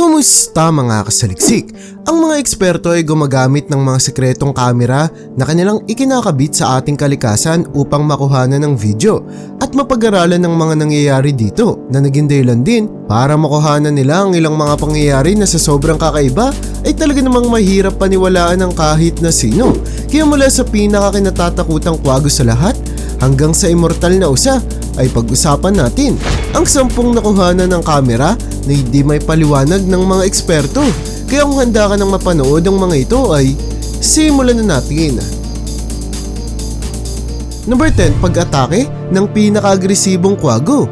Kumusta mga kasaliksik? Ang mga eksperto ay gumagamit ng mga sekretong kamera na kanilang ikinakabit sa ating kalikasan upang makuhanan ng video at mapag-aralan ng mga nangyayari dito na naging dahilan din para makuhanan nila ang ilang mga pangyayari na sa sobrang kakaiba ay talaga namang mahirap paniwalaan ng kahit na sino. Kaya mula sa pinakakinatatakutang kwago sa lahat hanggang sa immortal na usa ay pag-usapan natin ang sampung nakuhanan ng kamera na hindi may paliwanag ng mga eksperto. Kaya kung handa ka nang mapanood ang mga ito ay simulan na natin. Number 10, pag-atake ng pinaka-agresibong kwago.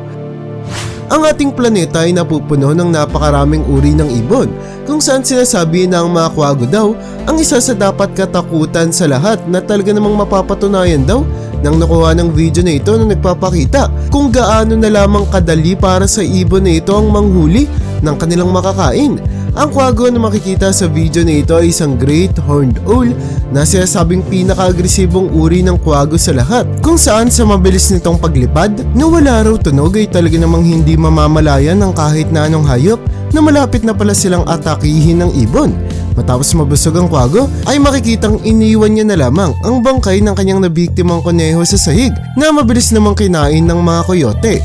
Ang ating planeta ay napupuno ng napakaraming uri ng ibon kung saan sinasabi na ang mga kwago daw ang isa sa dapat katakutan sa lahat na talaga namang mapapatunayan daw nang nakuha ng video na ito na nagpapakita kung gaano na lamang kadali para sa ibon na ito ang manghuli ng kanilang makakain. Ang kwago na makikita sa video na ito ay isang great horned owl na sinasabing pinaka-agresibong uri ng kwago sa lahat kung saan sa mabilis nitong paglipad na wala raw tunog ay talaga namang hindi mamamalayan ng kahit na anong hayop na malapit na pala silang atakihin ng ibon. Matapos mabusog ang kwago ay makikitang iniwan niya na lamang ang bangkay ng kanyang nabiktimang koneho sa sahig na mabilis namang kinain ng mga koyote.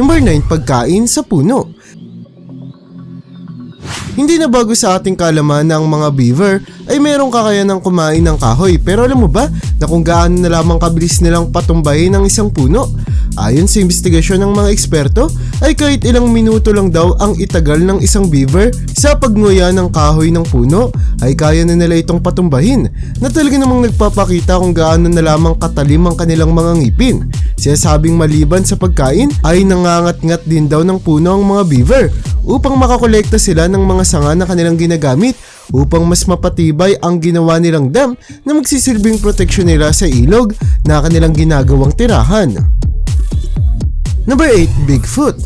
Number 9, pagkain sa puno. Hindi na bago sa ating kalaman ang mga beaver ay mayroong kakayanang kumain ng kahoy pero alam mo ba na kung gaano na lamang kabilis nilang patumbayin ng isang puno? Ayon sa investigasyon ng mga eksperto ay kahit ilang minuto lang daw ang itagal ng isang beaver sa pagnguya ng kahoy ng puno ay kaya na nila itong patumbahin na talaga namang nagpapakita kung gaano na lamang katalim ang kanilang mga ngipin. Sinasabing maliban sa pagkain ay nangangat-ngat din daw ng puno ang mga beaver upang makakolekta sila ng mga sanga na kanilang ginagamit upang mas mapatibay ang ginawa nilang dam na magsisilbing proteksyon nila sa ilog na kanilang ginagawang tirahan. Number 8, Bigfoot.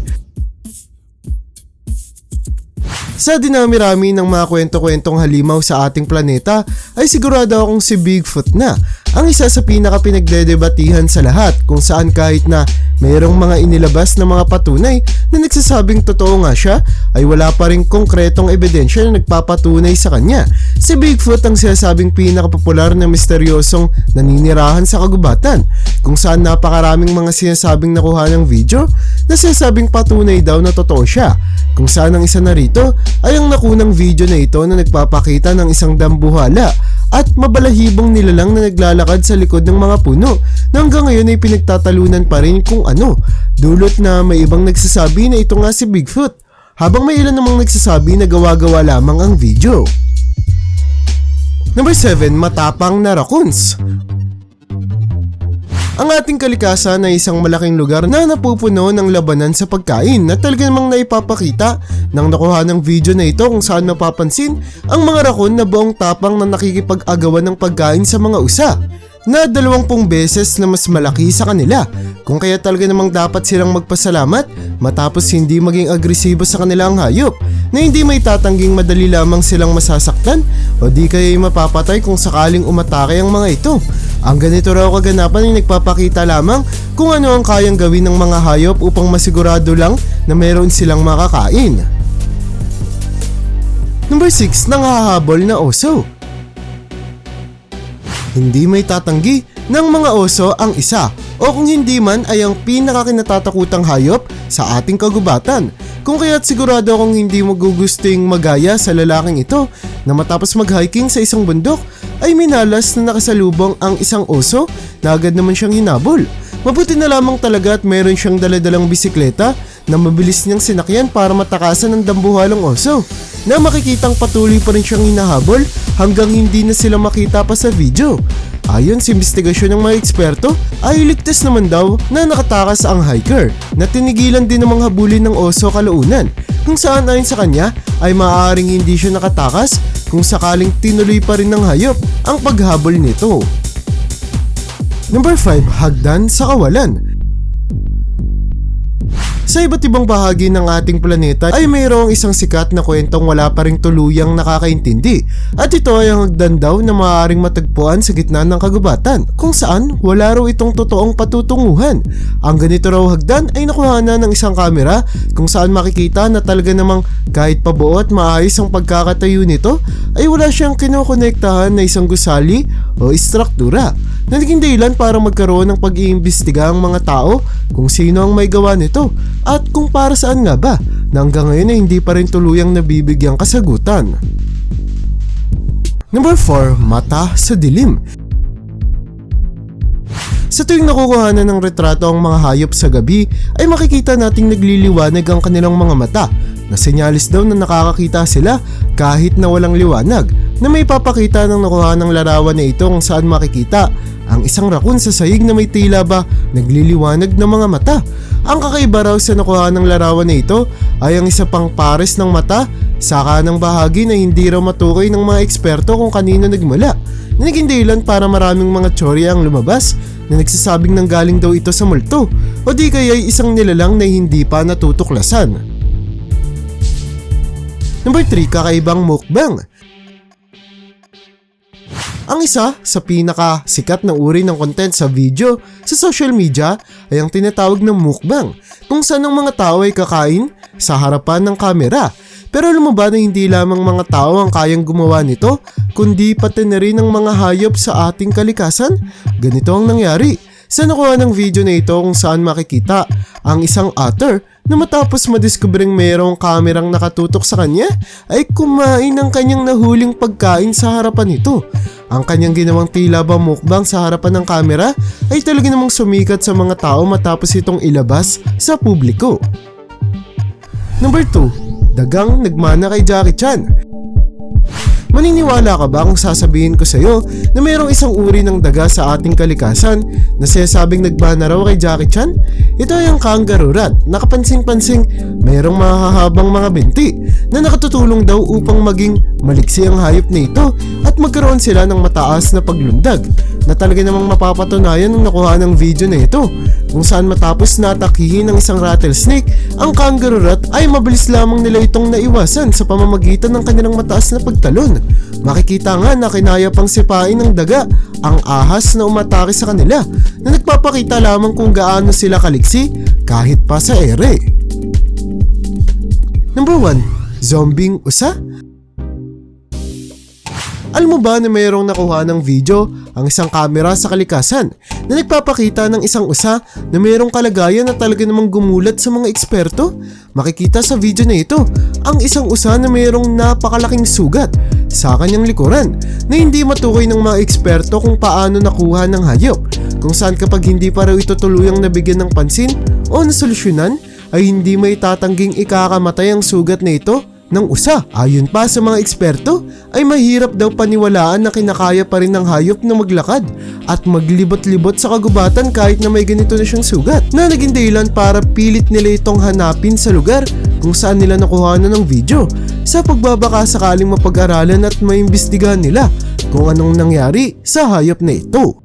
Sa dinami-rami ng mga kwento-kwentong halimaw sa ating planeta ay sigurado akong si Bigfoot na ang isa sa pinaka pinagdedebatihan sa lahat kung saan kahit na mayroong mga inilabas na mga patunay na nagsasabing totoo nga siya ay wala pa rin konkretong ebidensya na nagpapatunay sa kanya. Si Bigfoot ang sinasabing pinakapopular na misteryosong naninirahan sa kagubatan kung saan napakaraming mga sinasabing nakuha ng video na sinasabing patunay daw na totoo siya kung saan ang isa na rito ay ang nakunang video na ito na nagpapakita ng isang dambuhala at mabalahibong nilalang na naglalakad sa likod ng mga puno na hanggang ngayon ay pinagtatalunan pa rin kung ano. Dulot na may ibang nagsasabi na ito nga si Bigfoot habang may ilan namang nagsasabi na gawa-gawa lamang ang video. Number 7, matapang na raccoons. Ang ating kalikasan ay isang malaking lugar na napupuno ng labanan sa pagkain na talaga namang naipapakita. Ng nakuha ng video na ito kung saan mapapansin ang mga rakon na buong tapang na nakikipag-agawan ng pagkain sa mga usa na dalawampung beses na mas malaki sa kanila. Kung kaya talaga namang dapat silang magpasalamat matapos hindi maging agresibo sa kanilang hayop na hindi may tatangging madali lamang silang masasaktan o di kaya mapapatay kung sakaling umatake ang mga ito. Ang ganito raw kaganapan ay nagpapakita lamang kung ano ang kayang gawin ng mga hayop upang masigurado lang na meron silang makakain. Number 6, nanghahabol na oso. Hindi may tatanggi ng mga oso ang isa o kung hindi man ay ang pinakakinatatakutang hayop sa ating kagubatan. Kung kaya't sigurado akong hindi magugusting magaya sa lalaking ito na matapos mag-hiking sa isang bundok ay minalas na nakasalubong ang isang oso na agad naman siyang hinabol. Mabuti na lamang talaga at meron siyang daladalang bisikleta na mabilis niyang sinakyan para matakasan ng dambuhalang oso na makikitang patuloy pa rin siyang hinahabol hanggang hindi na sila makita pa sa video. Ayon sa investigasyon ng mga eksperto, ay ligtas naman daw na nakatakas ang hiker na tinigilan din namang habulin ng oso kalaunan kung saan ayon sa kanya ay maaaring hindi siya nakatakas kung sakaling tinuloy pa rin ng hayop ang paghabol nito. Number 5, hagdan sa kawalan. Sa iba't ibang bahagi ng ating planeta ay mayroong isang sikat na kwentong wala pa ring tuluyang nakakaintindi at ito ay ang hagdan daw na maaaring matagpuan sa gitna ng kagubatan kung saan wala raw itong totoong patutunguhan. Ang ganito raw hagdan ay nakuha na ng isang kamera kung saan makikita na talaga namang kahit pabuo at maayos ang pagkakatayo nito ay wala siyang kinokonektahan na isang gusali o istruktura na naging dahilan para magkaroon ng pag-iimbestiga ang mga tao kung sino ang may gawa nito at kung para saan nga ba na hanggang ngayon ay hindi pa rin tuluyang nabibigyang kasagutan. Number 4, mata sa dilim. Sa tuwing nakukuhanan ng retrato ang mga hayop sa gabi ay makikita nating nagliliwanag ang kanilang mga mata na senyalis daw na nakakakita sila kahit na walang liwanag na may papakita ng nakuha ng larawan na ito kung saan makikita ang isang rakun sa sayig na may tila ba nagliliwanag ng mga mata. Ang kakaiba raw sa nakuha ng larawan na ito ay ang isa pang pares ng mata sa kanang bahagi na hindi raw matukoy ng mga eksperto kung kanino nagmula na naging dahilan para maraming mga tsorya ang lumabas na nagsasabing nanggaling daw ito sa multo o di kaya ay isang nilalang na hindi pa natutuklasan. Number 3, kakaibang mukbang. Ang isa sa pinaka sikat na uri ng content sa video sa social media ay ang tinatawag ng mukbang kung saan ang mga tao ay kakain sa harapan ng kamera. Pero alam mo ba na hindi lamang mga tao ang kayang gumawa nito kundi pati na rin ang mga hayop sa ating kalikasan? Ganito ang nangyari. Sa nakuha ng video na ito kung saan makikita ang isang otter na matapos madiskubring mayroong kamerang nakatutok sa kanya ay kumain ng kanyang nahuling pagkain sa harapan nito. Ang kanyang ginawang tila ba mukbang sa harapan ng kamera ay talaga namang sumikat sa mga tao matapos itong ilabas sa publiko. Number 2, dagang nagmana kay Jackie Chan. Maniniwala ka ba kung sasabihin ko sa iyo na mayroong isang uri ng daga sa ating kalikasan na sinasabing nagbana raw kay Jackie Chan? Ito ay ang kangaroo rat. Nakapansin-pansing mayroong mahahabang mga binti na nakatutulong daw upang maging maliksi ang hayop na ito at magkaroon sila ng mataas na paglundag na talaga namang mapapatunayan ng nakuha ng video na ito kung saan matapos natakihin ng isang rattlesnake ang kangaroo rat ay mabilis lamang nila itong naiwasan sa pamamagitan ng kanilang mataas na pagtalon. Makikita nga na kinaya pang sipain ng daga ang ahas na umatake sa kanila na nagpapakita lamang kung gaano sila kaliksi kahit pa sa ere. Number 1. Zombing usa? Alam mo ba na mayroong nakuha ng video ang isang kamera sa kalikasan na nagpapakita ng isang usa na mayroong kalagayan na talaga namang gumulat sa mga eksperto? Makikita sa video na ito ang isang usa na mayroong napakalaking sugat sa kanyang likuran na hindi matukoy ng mga eksperto kung paano nakuha ng hayop kung saan kapag hindi pa raw ito tuluyang nabigyan ng pansin o nasolusyonan ay hindi may tatangging ikakamatay ang sugat na ito ng usa. Ayon pa sa mga eksperto, ay mahirap daw paniwalaan na kinakaya pa rin ng hayop na maglakad at maglibot-libot sa kagubatan kahit na may ganito na siyang sugat na naging dahilan para pilit nila itong hanapin sa lugar kung saan nila nakuha na ng video sa pagbabaka sakaling mapag-aralan at maimbestigahan nila kung anong nangyari sa hayop na ito.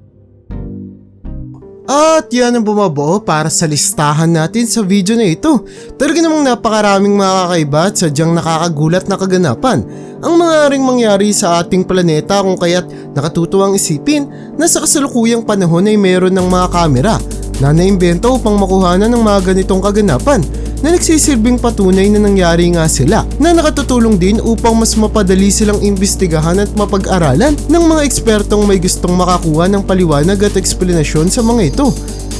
At yan ang bumabuo para sa listahan natin sa video na ito. Talaga namang napakaraming makakaiba at sadyang nakakagulat na kaganapan ang mga ring mangyari sa ating planeta kung kaya't nakatutuwang isipin na sa kasalukuyang panahon ay meron ng mga kamera na naimbento upang makuhanan ng mga ganitong kaganapan na nagsisilbing patunay na nangyari nga sila na nakatutulong din upang mas mapadali silang imbestigahan at mapag-aralan ng mga ekspertong may gustong makakuha ng paliwanag at eksplanasyon sa mga ito.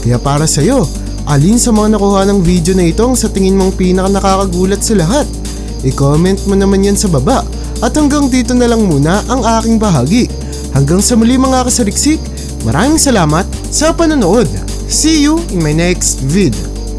Kaya para sa iyo, alin sa mga nakuha ng video na ito ang sa tingin mong pinaka nakakagulat sa lahat? I-comment mo naman yan sa baba. At hanggang dito na lang muna ang aking bahagi. Hanggang sa muli mga kasariksik, maraming salamat sa panonood. See you in my next vid.